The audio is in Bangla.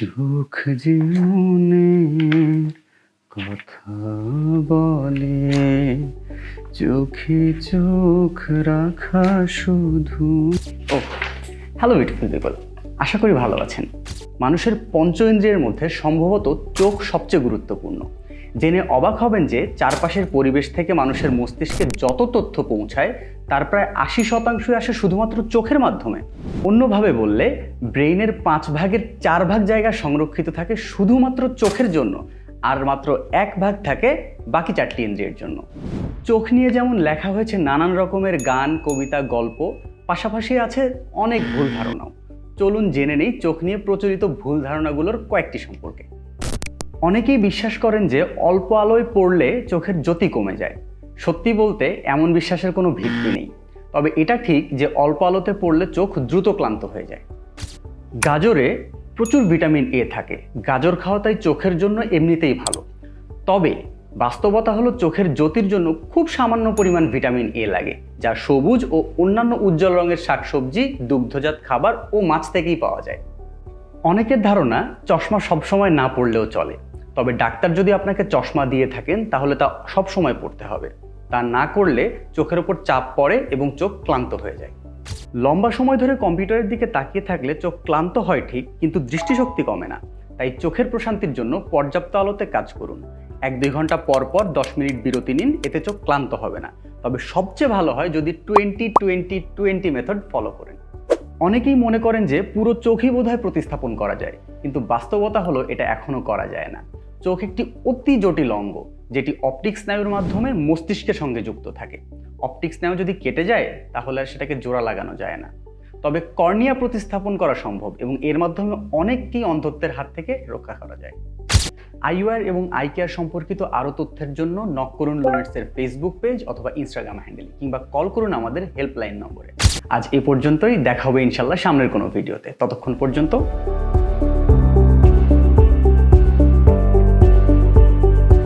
চোখ মনের কথা বলে, চোখে চোখ রাখা শুধু ও হ্যালো বিউটিফুল পিপল আশা করি ভালো আছেন। মানুষের পঞ্চ ইন্দ্রিয়ের মধ্যে সম্ভবত চোখ সবচেয়ে গুরুত্বপূর্ণ। জেনে অবাক হবেন যে চারপাশের পরিবেশ থেকে মানুষের মস্তিষ্কে যত তথ্য পৌঁছায়, তার প্রায় আশি শতাংশই আসে শুধুমাত্র চোখের মাধ্যমে। অন্যভাবে বললে, ব্রেইনের পাঁচ ভাগের চার ভাগ জায়গা সংরক্ষিত থাকে শুধুমাত্র চোখের জন্য, আর মাত্র এক ভাগ থাকে বাকি চারটি ইন্দ্রিয়ের জন্য। চোখ নিয়ে যেমন লেখা হয়েছে নানান রকমের গান, কবিতা, গল্প, পাশাপাশি আছে অনেক ভুল ধারণাও। চলুন জেনে নেই চোখ নিয়ে প্রচলিত ভুল ধারণাগুলোর কয়েকটি সম্পর্কে। অনেকেই বিশ্বাস করেন যে অল্প আলোয় পড়লে চোখের জ্যোতি কমে যায়। সত্যি বলতে এমন বিশ্বাসের কোনো ভিত্তি নেই। তবে এটা ঠিক যে অল্প আলোতে পড়লে চোখ দ্রুত ক্লান্ত হয়ে যায়। গাজরে প্রচুর ভিটামিন এ থাকে। গাজর খাওয়া তাই চোখের জন্য এমনিতেই ভালো। তবে বাস্তবতা হলো চোখের জ্যোতির জন্য খুব সামান্য পরিমাণ ভিটামিন এ লাগে, যা সবুজ ও অন্যান্য উজ্জ্বল রঙের শাকসবজি, দুগ্ধজাত খাবার ও মাছ থেকেই পাওয়া যায়। অনেকের ধারণা চশমা সবসময় না পড়লেও চলে। তবে ডাক্তার যদি আপনাকে চশমা দিয়ে থাকেন, তাহলে তা সবসময় পড়তে হবে। তা না করলে চোখের ওপর চাপ পড়ে এবং চোখ ক্লান্ত হয়ে যায়। লম্বা সময় ধরে কম্পিউটারের দিকে তাকিয়ে থাকলে চোখ ক্লান্ত হয় ঠিক, কিন্তু দৃষ্টিশক্তি কমে না। তাই চোখের প্রশান্তির জন্য পর্যাপ্ত আলোতে কাজ করুন। এক দুই ঘণ্টা পর পর দশ মিনিট বিরতি নিন, এতে চোখ ক্লান্ত হবে না। তবে সবচেয়ে ভালো হয় যদি twenty twenty twenty method follow করেন। অনেকেই মনে করেন যে পুরো চোখই বোধহয় প্রতিস্থাপন করা যায়, কিন্তু বাস্তবতা হলো এটা এখনও করা যায় না। চোখ একটি অতি জটিল অঙ্গ, যেটি অপটিক স্নায়ুর মাধ্যমে মস্তিষ্কের সঙ্গে যুক্ত থাকে। অপটিক স্নায়ু যদি কেটে যায়, তাহলে আর সেটাকে জোড়া লাগানো যায় না। তবে কর্নিয়া প্রতিস্থাপন করা সম্ভব এবং এর মাধ্যমে অনেককেই অন্ধত্বের হাত থেকে রক্ষা করা যায়। আইওয়ার এবং আই কেয়ার সম্পর্কিত আরও তথ্যের জন্য নক করুন লোনেটসের ফেসবুক পেজ অথবা ইনস্টাগ্রাম হ্যান্ডেল, কিংবা কল করুন আমাদের হেল্পলাইন নম্বরে। আজ এ পর্যন্তই, দেখা হবে ইনশাল্লাহ সামনের কোনো ভিডিওতে। ততক্ষণ পর্যন্ত